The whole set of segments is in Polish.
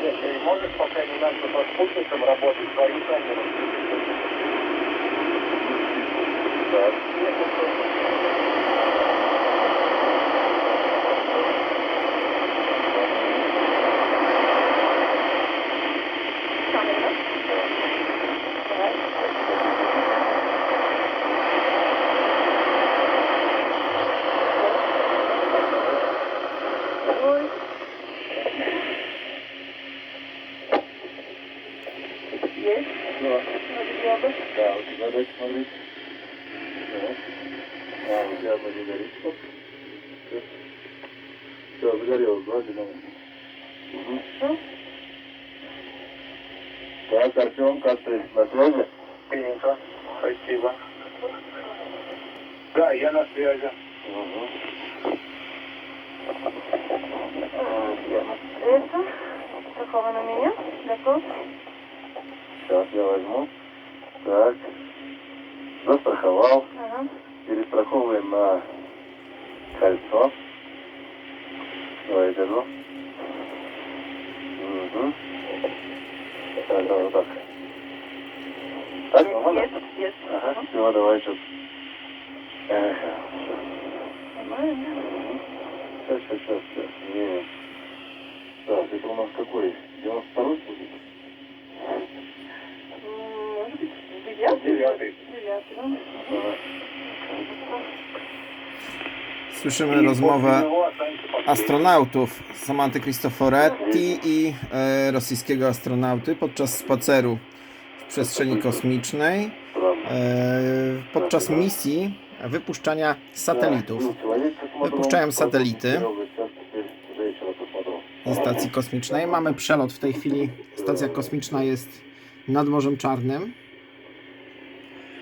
если может, по крайней мере, со спутником работать, свои планировать. А Есть. Да. Да, у тебя дать смотреть. Так. А, у тебя вроде горит. Оп. Все, загорелось, да, зеленый? Угу. Так, Артем, как ты на связи? Принято. Спасибо. Да, я на связи. Угу. Это какого на меня? Готов? Сейчас я возьму. Так. Застраховал. Ага. Перестраховываем на кольцо. Давай, держу. Угу. Так, давай, вот так. Так, нормально? Есть, есть. Ага, все, давай сейчас. Эх, Нормально. сейчас, сейчас, сейчас, сейчас. Не. Так, Słyszymy rozmowę astronautów Samanty Cristoforetti i e, rosyjskiego astronauty podczas spaceru w przestrzeni kosmicznej e, podczas misji wypuszczania satelitów Wypuszczają satelity ze stacji kosmicznej. Mamy przelot w tej chwili. Stacja kosmiczna jest nad Morzem Czarnym.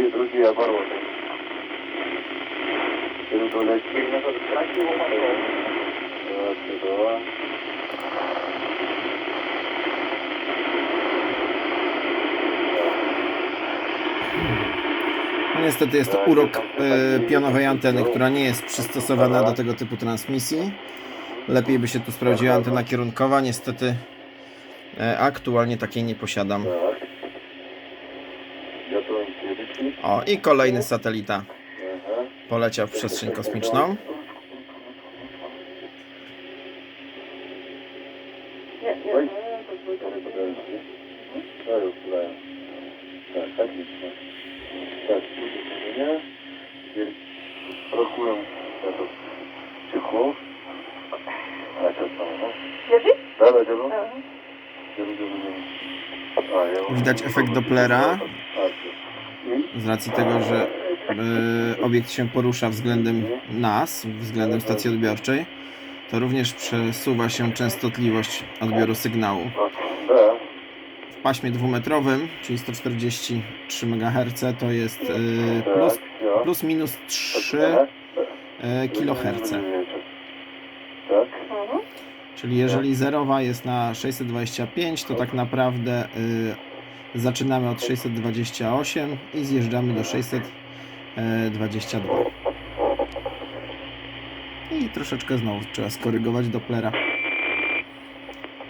drugi, drugi oborot. Tył tu leci. Raz, dwa. No Niestety jest to tak, urok e, tak pionowej tak anteny, która nie jest przystosowana do tego typu transmisji. Lepiej by się tu sprawdziła antena kierunkowa. Niestety e, aktualnie takiej nie posiadam. O, i kolejny satelita poleciał w przestrzeń kosmiczną. Cicho. A co to? Jerzy? Tak, tak, Widać efekt Dopplera z racji tego, że y, obiekt się porusza względem nas, względem stacji odbiorczej, to również przesuwa się częstotliwość odbioru sygnału. W paśmie dwumetrowym, czyli 143 MHz, to jest y, plus, plus minus 3 y, kHz. Tak. Ага. Czyli jeżeli zerowa jest na 625, to tak naprawdę y, zaczynamy od 628 i zjeżdżamy do 622. I troszeczkę znowu trzeba skorygować Dopplera.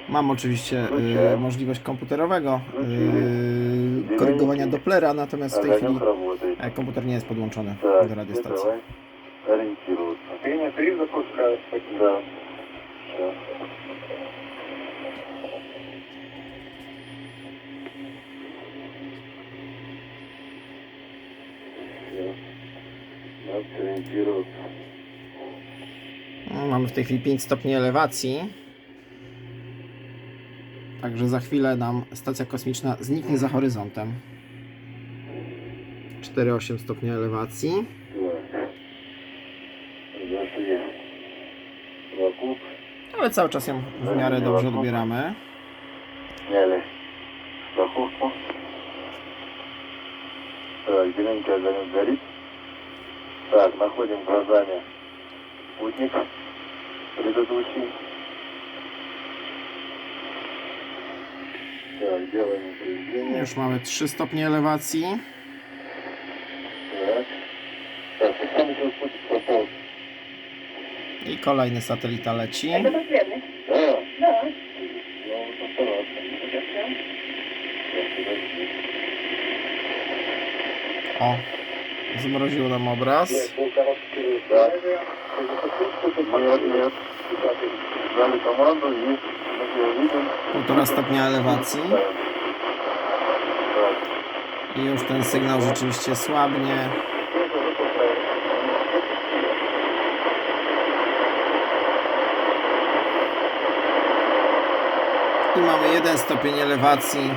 Mam oczywiście y, możliwość komputerowego y, korygowania Dopplera, natomiast w tej chwili Огонек работает. e, komputer nie jest podłączony Так, do radiostacji. давай ориентироваться. Пеня 3 запускаю. Да. No, mamy w tej chwili 5 stopni elewacji. Także za chwilę nam stacja kosmiczna zniknie za horyzontem. 4,8 stopnia elewacji. Zacznie ale cały czas ją w miarę dobrze odbieramy. Сняли страховку. Так, зелененький огонек горит. Так, находим глазами спутник предыдущий. Так, делаем упреждение. Już mamy 3 stopnie elewacji. Kolejny satelita leci. O, zmroziło nam obraz. Półtora stopnia elewacji. I już ten sygnał rzeczywiście słabnie. I mamy jeden stopień elewacji.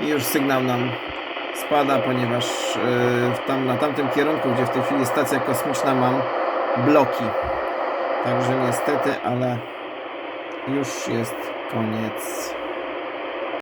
I już sygnał nam spada, ponieważ yy, tam, na tamtym kierunku, gdzie w tej chwili stacja kosmiczna mam bloki. Także niestety, ale już jest koniec.